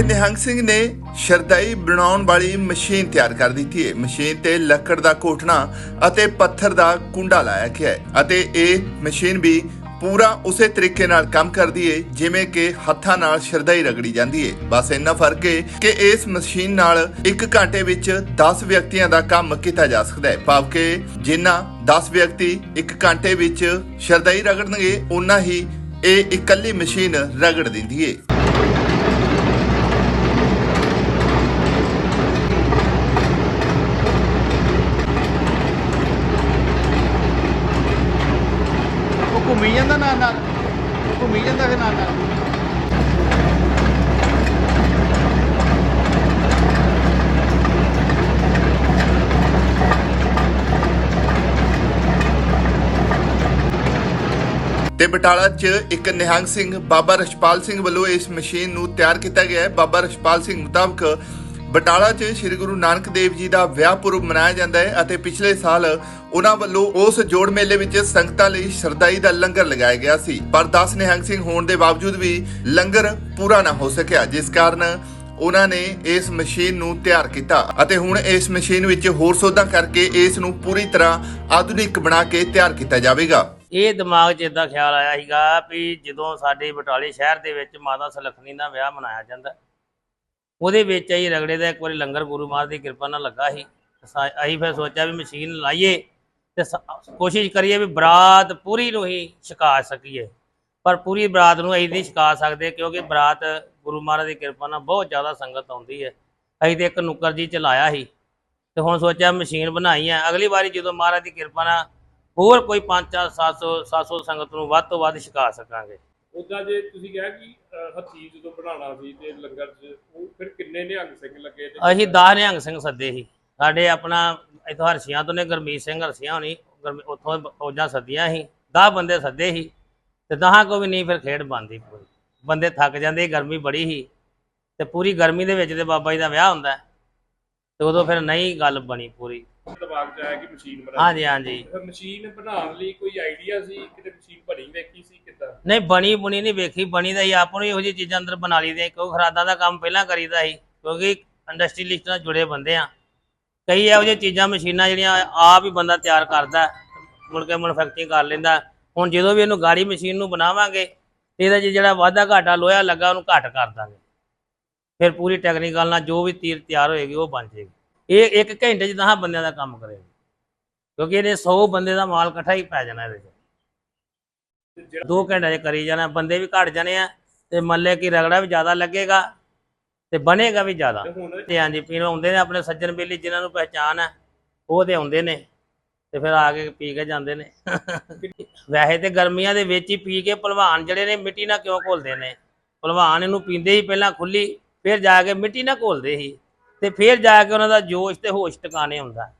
ਤੇ ਨਿਹੰਗ ਸਿੰਘ ਨੇ ਸ਼ਰਦਾਈ ਬਣਾਉਣ ਵਾਲੀ ਮਸ਼ੀਨ ਤਿਆਰ ਕਰ ਦਿੱਤੀ ਹੈ। ਮਸ਼ੀਨ ਤੇ ਲੱਕੜ ਦਾ ਕੋਟਣਾ ਅਤੇ ਪੱਥਰ ਦਾ ਕੁੰਡਾ ਲਾਇਆ ਗਿਆ ਹੈ ਅਤੇ ਇਹ ਮਸ਼ੀਨ ਵੀ ਪੂਰਾ ਉਸੇ ਤਰੀਕੇ ਨਾਲ ਕੰਮ ਕਰਦੀ ਹੈ, ਜਿਵੇਂ ਕਿ ਹੱਥਾਂ ਨਾਲ ਸ਼ਰਦਾਈ ਰਗੜੀ ਜਾਂਦੀ ਹੈ। ਬਸ ਇੰਨਾ ਫ਼ਰਕ ਏ ਕਿ ਇਸ ਮਸ਼ੀਨ ਨਾਲ 1 ਘੰਟੇ ਵਿੱਚ 10 ਵਿਅਕਤੀਆਂ ਦਾ ਕੰਮ ਕੀਤਾ ਜਾ ਸਕਦਾ ਹੈ। ਭਾਵ ਕਿ ਜਿੰਨਾ 10 ਵਿਅਕਤੀ 1 ਘੰਟੇ ਵਿੱਚ ਸ਼ਰਦਾਈ ਰਗੜਨਗੇ ਉਨਾ ਹੀ ਇਹ ਇਕੱਲੀ ਮਸ਼ੀਨ ਰਗੜ ਦਿੰਦੀ ਏ ਉਹ ਘੁੰਮੀ ਜਾਂਦਾ ਨਾਲ ਨਾਲ। ਘੁੰਮੀ ਜਾਂਦਾ ਫਿਰ ਨਾਲ ਨਾਲ। ਤੇ ਬਟਾਲਾ 'ਚ ਇੱਕ ਨਿਹੰਗ ਸਿੰਘ, ਬਾਬਾ ਰਛਪਾਲ ਸਿੰਘ ਵੱਲੋਂ ਇਸ ਮਸ਼ੀਨ ਨੂੰ ਤਿਆਰ ਕੀਤਾ ਗਿਆ ਹੈ। ਬਾਬਾ ਰਛਪਾਲ ਸਿੰਘ ਮੁਤਾਬਕ ਬਟਾਲਾ 'ਚ ਸ੍ਰੀ ਗੁਰੂ ਨਾਨਕ ਦੇਵ ਜੀ ਦਾ ਵਿਆਹ ਪੁਰਬ ਮਨਾਇਆ ਜਾਂਦਾ ਹੈ ਅਤੇ ਪਿਛਲੇ ਸਾਲ ਉਹਨਾਂ ਵੱਲੋਂ ਉਸ ਜੋੜ ਮੇਲੇ ਵਿੱਚ ਸੰਗਤਾਂ ਲਈ ਸ਼ਰਦਾਈ ਦਾ ਲੰਗਰ ਲਗਾਇਆ ਗਿਆ ਸੀ। ਪਰ 10 ਨਿਹੰਗ ਸਿੰਘ ਹੋਣ ਦੇ ਬਾਵਜੂਦ ਵੀ ਲੰਗਰ ਪੂਰਾ ਨਾ ਹੋ ਸਕਿਆ, ਜਿਸ ਕਾਰਨ ਉਹਨਾਂ ਨੇ ਇਸ ਮਸ਼ੀਨ ਨੂੰ ਤਿਆਰ ਕੀਤਾ ਅਤੇ ਹੁਣ ਇਸ ਮਸ਼ੀਨ ਵਿੱਚ ਹੋਰ ਸੋਧਾਂ ਕਰਕੇ ਇਸ ਨੂੰ ਪੂਰੀ ਤਰ੍ਹਾਂ ਆਧੁਨਿਕ ਬਣਾ ਕੇ ਤਿਆਰ ਕੀਤਾ ਜਾਵੇਗਾ। ਇਹ ਦਿਮਾਗ 'ਚ ਇਦਾਂ ਖਿਆਲ ਆਇਆ ਸੀਗਾ ਵੀ ਜਦੋਂ ਸਾਡੇ ਬਟਾਲੇ ਸ਼ਹਿਰ ਦੇ ਵਿੱਚ ਮਾਤਾ ਸੁਲੱਖਣੀ ਦਾ ਵਿਆਹ ਮਨਾਇਆ ਜਾਂਦਾ, ਉਹਦੇ ਵਿੱਚ ਅਸੀਂ ਰਗੜੇ ਦਾ ਇੱਕ ਵਾਰੀ ਲੰਗਰ ਗੁਰੂ ਮਹਾਰਾਜ ਦੀ ਕਿਰਪਾ ਨਾਲ ਲੱਗਾ ਸੀ। ਅਸੀਂ ਫਿਰ ਸੋਚਿਆ ਵੀ ਮਸ਼ੀਨ ਲਾਈਏ ਤੇ ਕੋਸ਼ਿਸ਼ ਕਰੀਏ ਵੀ ਬਰਾਤ ਪੂਰੀ ਨੂੰ ਹੀ ਛਕਾ ਸਕੀਏ। ਪਰ ਪੂਰੀ ਬਰਾਤ ਨੂੰ ਅਸੀਂ ਨਹੀਂ ਛਕਾ ਸਕਦੇ ਕਿਉਂਕਿ ਬਰਾਤ ਗੁਰੂ ਮਹਾਰਾਜ ਦੀ ਕਿਰਪਾ ਨਾਲ ਬਹੁਤ ਜ਼ਿਆਦਾ ਸੰਗਤ ਆਉਂਦੀ ਹੈ। ਅਸੀਂ ਤੇ ਇੱਕ ਨੁੱਕਰ ਜੀ ਚਲਾਇਆ ਸੀ ਤੇ ਹੁਣ ਸੋਚਿਆ ਮਸ਼ੀਨ ਬਣਾਈ ਹੈ। ਅਗਲੀ ਵਾਰੀ ਜਦੋਂ ਮਹਾਰਾਜ ਦੀ ਕਿਰਪਾ ਨਾਲ ਹੋਰ ਕੋਈ 5 700 700 ਸੰਗਤ ਨੂੰ ਵੱਧ ਤੋਂ ਵੱਧ ਛਕਾ ਸਕਾਂਗੇ। ਉਦਾਂ ਜੇ ਤੁਸੀਂ ਕਿਹਾ ਕਿ ਹੱਥੀ ਜਦੋਂ ਬਣਾਉਣਾ ਸੀ ਤੇ ਲੰਗਰ 'ਚ ਉਹ ਫਿਰ ਕਿੰਨੇ ਨਿਹੰਗ ਸਿੰਘ ਲੱਗੇ ਤੇ ਅਸੀਂ 10 ਨਿਹੰਗ ਸਿੰਘ ਸੱਦੇ ਸੀ। ਸਾਡੇ ਆਪਣਾ ਇਥੋਂ ਹਰਸ਼ੀਆਂ ਤੋਂ ਨੇ ਗਰਮੀਤ ਸਿੰਘ ਹਰਸ਼ੀਆਂ ਹੋਣੀ ਉੱਥੋਂ ਫੌਜਾਂ ਸੱਦੀਆਂ ਸੀ 10 ਬੰਦੇ ਸੱਦੇ ਸੀ ਤੇ ਦਹਾਂ ਕੋ ਵੀ ਨਹੀਂ ਫਿਰ ਖੇਡ ਬੰਦੀ ਪੂਰੀ। ਬੰਦੇ ਥੱਕ ਜਾਂਦੇ ਗਰਮੀ ਬੜੀ ਸੀ ਤੇ ਪੂਰੀ ਗਰਮੀ ਦੇ ਵਿੱਚ ਤੇ ਬਾਬਾ ਜੀ ਦਾ ਵਿਆਹ ਹੁੰਦਾ। ਤੇ ਉਦੋਂ ਫਿਰ ਨਹੀਂ ਗੱਲ ਬਣੀ ਪੂਰੀ। ਦਿਮਾਗ 'ਚ ਆਇਆ ਕਿ ਮਸ਼ੀਨ ਬਣਾ ਹਾਂਜੀ ਹਾਂਜੀ। ਫਿਰ ਮਸ਼ੀਨ ਬਣਾਉਣ ਲਈ ਕੋਈ ਆਈਡੀਆ ਸੀ ਕਿਤੇ ਮਸ਼ੀਨ ਬਣੀ ਵੇਖੀ ਸੀ ਕਿੱਦਾਂ? ਨਹੀਂ ਬਣੀ ਬੁਣੀ ਨਹੀਂ ਵੇਖੀ ਬਣੀ ਤਾਂ ਹੀ ਆਪ ਨੂੰ ਇਹੋ ਜਿਹੀ ਚੀਜ਼ਾਂ ਅੰਦਰ ਬਣਾ ਲਈਦੀਆਂ ਕਿਉਂਕਿ ਖਰਾਦਾਂ ਦਾ ਕੰਮ ਪਹਿਲਾਂ ਕਰੀਦਾ ਸੀ ਕਿਉਂਕਿ ਇੰਡਸਟਰੀਲਿਸਟ ਨਾਲ ਜੁੜੇ ਬੰਦੇ ਆ। ਕਈ ਇਹੋ ਜਿਹੀਆਂ ਚੀਜ਼ਾਂ, ਮਸ਼ੀਨਾਂ ਜਿਹੜੀਆਂ ਆਪ ਹੀ ਬੰਦਾ ਤਿਆਰ ਕਰਦਾ ਮੁੜ ਕੇ ਮੈਨੂਫੈਕਚਰਿੰਗ ਕਰ ਲੈਂਦਾ ਹੁਣ ਜਦੋਂ ਵੀ ਇਹਨੂੰ ਗਾੜੀ ਮਸ਼ੀਨ ਨੂੰ ਬਣਾਵਾਂਗੇ, ਤੇ ਇਹਦਾ 'ਚ ਜਿਹੜਾ ਵਾਧਾ ਘਾਟਾ ਲੋਹਾ ਲੱਗਾ, ਉਹਨੂੰ ਘੱਟ ਕਰ ਦਾਂਗੇ। ਫਿਰ ਪੂਰੀ ਟੈਕਨੀਕਲ ਨਾਲ ਜੋ ਵੀ ਤੀਰ ਤਿਆਰ ਹੋਏਗੀ, ਉਹ ਬਣ ਜਾਏਗੀ। ਇਹ ਇੱਕ ਘੰਟੇ 'ਚ 10 ਬੰਦਿਆਂ ਦਾ ਕੰਮ ਕਰੇਗਾ। ਕਿਉਂਕਿ ਇਹਨੇ 100 ਬੰਦੇ ਦਾ ਮਾਲ ਇਕੱਠਾ ਹੀ ਪੈ ਜਾਣਾ ਇਹਦੇ 'ਚ। ਤੇ ਦੋ ਘੰਟੇ 'ਚ ਕਰੀ ਜਾਣਾ, ਬੰਦੇ ਵੀ ਘਟ ਜਾਣੇ ਆ, ਤੇ ਮੱਲੇ ਕੀ ਰਗੜਾ ਵੀ ਜ਼ਿਆਦਾ ਲੱਗੇਗਾ। ਤੇ ਬਣੇਗਾ ਵੀ ਜ਼ਿਆਦਾ। ਤੇ ਹਾਂਜੀ ਪੀਣ ਆਉਂਦੇ ਨੇ ਆਪਣੇ ਸੱਜਣ ਬੇਲੀ ਜਿਨ੍ਹਾਂ ਨੂੰ ਪਹਿਚਾਨ ਹੈ ਉਹ ਤੇ ਆਉਂਦੇ ਨੇ ਤੇ ਫਿਰ ਆ ਕੇ ਪੀ ਕੇ ਜਾਂਦੇ ਨੇ। ਵੈਸੇ ਤੇ ਗਰਮੀਆਂ ਦੇ ਵਿੱਚ ਹੀ ਪੀ ਕੇ ਭਲਵਾਨ ਜਿਹੜੇ ਨੇ ਮਿੱਟੀ ਨਾਲ ਕਿਉਂ ਘੋਲਦੇ ਨੇ? ਭਲਵਾਨ ਇਹਨੂੰ ਪੀਂਦੇ ਹੀ ਪਹਿਲਾਂ ਖੁੱਲੀ ਫਿਰ ਜਾ ਕੇ ਮਿੱਟੀ ਨਾਲ ਘੋਲਦੇ ਸੀ ਤੇ ਫਿਰ ਜਾ ਕੇ ਉਹਨਾਂ ਦਾ ਜੋਸ਼ ਤੇ ਹੋਸ਼ ਟਿਕਾਣੇ ਹੁੰਦਾ।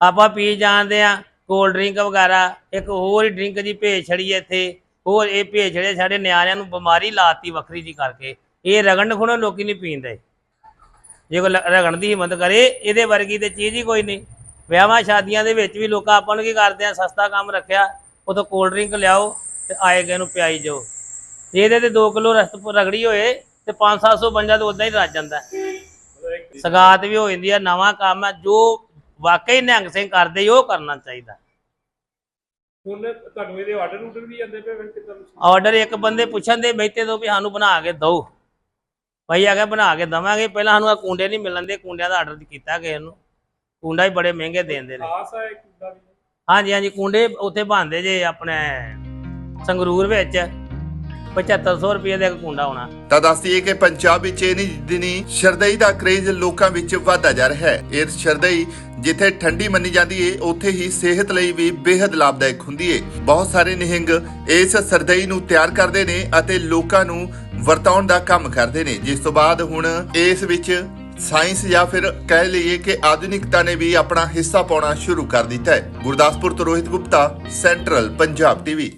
ਆਪਾਂ ਪੀ ਜਾਂਦੇ ਆ ਕੋਲਡ ਡਰਿੰਕ ਵਗੈਰਾ ਇੱਕ ਹੋਰ ਹੀ ਡਰਿੰਕ ਦੀ ਭੇਜ ਛੜੀ ਇੱਥੇ ਹੋਰ ਇਹ ਭੇਜ ਛੜੇ ਸਾਡੇ ਨਿਆਣਿਆਂ ਨੂੰ ਬਿਮਾਰੀ ਲਾਤੀ ਵੱਖਰੀ ਜੀ ਕਰਕੇ। ਇਹ ਰਗਣ ਖੁਣੋ ਲੋਕੀ ਨਹੀਂ ਪੀਂਦੇ। ਜੇ ਲ- ਰਗਣ ਦੀ ਹਿੰਮਤ ਕਰੇ ਇਹਦੇ ਵਰਗੀ ਤੇ ਚੀਜ਼ ਹੀ ਕੋਈ ਨਹੀਂ। ਵਿਆਹਾਂ ਸ਼ਾਦੀਆਂ ਦੇ ਵਿੱਚ ਵੀ ਲੋਕ ਆਪਾਂ ਨੂੰ ਕੀ ਕਰਦੇ ਆ ਸਸਤਾ ਕੰਮ ਰੱਖਿਆ ਉਦੋਂ ਕੋਲਡ ਡਰਿੰਕ ਲਿਆਓ ਤੇ ਆਏ ਗਏ ਨੂੰ ਪਿਆਈ ਜਾਓ। ਜੇ ਇਹਦੇ ਤੇ 2 ਕਿਲੋ ਰਸਤ ਰਗੜੀ ਹੋਏ ਤੇ 5-700 ਬੰਜਾ ਤਾਂ ਉਦਾਂ ਹੀ ਰੱਜ ਜਾਂਦਾ। ਸਗਾਤ ਵੀ ਹੋ ਜਾਂਦੀ ਆ ਨਵਾਂ ਕੰਮ ਹੈ ਜੋ ਵਾਕਈ ਨਿਹੰਗ ਸਿੰਘ ਕਰਦੇ ਉਹ ਕਰਨਾ ਚਾਹੀਦਾ। ਹੁਣ ਤੁਹਾਨੂੰ ਇਹਦੇ ਆਰਡਰ ਆਰਡਰ ਵੀ ਜਾਂਦੇ ਪਏ ਕਿੱਦਾਂ ਆਰਡਰ ਇੱਕ ਬੰਦੇ ਪੁੱਛਣ ਦੇ ਬੈਠੇ ਤੋਂ ਵੀ ਸਾਨੂੰ ਬਣਾ ਕੇ ਦਿਓ। ਭਾਈ ਆ ਕੇ ਬਣਾ ਕੇ ਦਵਾਂਗੇ। ਪਹਿਲਾਂ ਸਾਨੂੰ ਆ ਕੁੰਡੇ ਨਹੀਂ ਮਿਲਣ ਦੇ। ਕੁੰਡਿਆਂ ਦਾ ਆਰਡਰ ਕੀਤਾ ਕਿਸੇ ਨੂੰ। ਕੁੰਡਾ ਹੀ ਬੜੇ ਮਹਿੰਗੇ ਦੇਂਦੇ ਨੇ। ਖਾਸ ਹੈ ਕਿੱਦਾਂ ਵੀ? ਹਾਂਜੀ ਹਾਂਜੀ ਕੁੰਡੇ ਉੱਥੇ ਬਣਦੇ ਜੇ ਆਪਣੇ ਸੰਗਰੂਰ ਵਿੱਚ। 7500 ਰੁਪਏ ਦਾ ਇੱਕ ਕੁੰਡਾ ਹੋਣਾ। ਤਾਂ ਦੱਸਦੀਏ ਕਿ ਪੰਜਾਬ ਵਿੱਚ ਇਹ ਦਿਨੀ ਸ਼ਰਦਈ ਦਾ ਕਰੇਜ਼ ਲੋਕਾਂ ਵਿੱਚ ਵਧਦਾ ਜਾ ਰਿਹਾ ਹੈ। ਇਹ ਸ਼ਰਦਈ ਜਿੱਥੇ ਠੰਡੀ ਮੰਨੀ ਜਾਂਦੀ ਹੈ ਉੱਥੇ ਹੀ ਸਿਹਤ ਲਈ ਵੀ ਬੇहद ਲਾਭਦਾਇਕ ਹੁੰਦੀ ਹੈ ਬਹੁਤ ਸਾਰੇ ਨਿਹੰਗ ਇਸ ਸਰਦਈ ਨੂੰ ਤਿਆਰ ਕਰਦੇ ਨੇ ਅਤੇ ਲੋਕਾਂ ਨੂੰ ਵਰਤਾਉਣ ਦਾ ਕੰਮ ਕਰਦੇ ਨੇ। ਜਿਸ ਤੋਂ ਬਾਅਦ ਹੁਣ ਇਸ ਵਿੱਚ ਸਾਇੰਸ ਜਾਂ ਫਿਰ ਕਹਿ ਲਈਏ ਕਿ ਆਧੁਨਿਕਤਾ ਨੇ ਵੀ ਆਪਣਾ ਹਿੱਸਾ ਪਾਉਣਾ ਸ਼ੁਰੂ ਕਰ ਦਿੱਤਾ ਹੈ। ਗੁਰਦਾਸਪੁਰ ਤੋਂ ਰੋਹਿਤ ਗੁਪਤਾ, ਸੈਂਟਰਲ ਪੰਜਾਬ ਟੀਵੀ।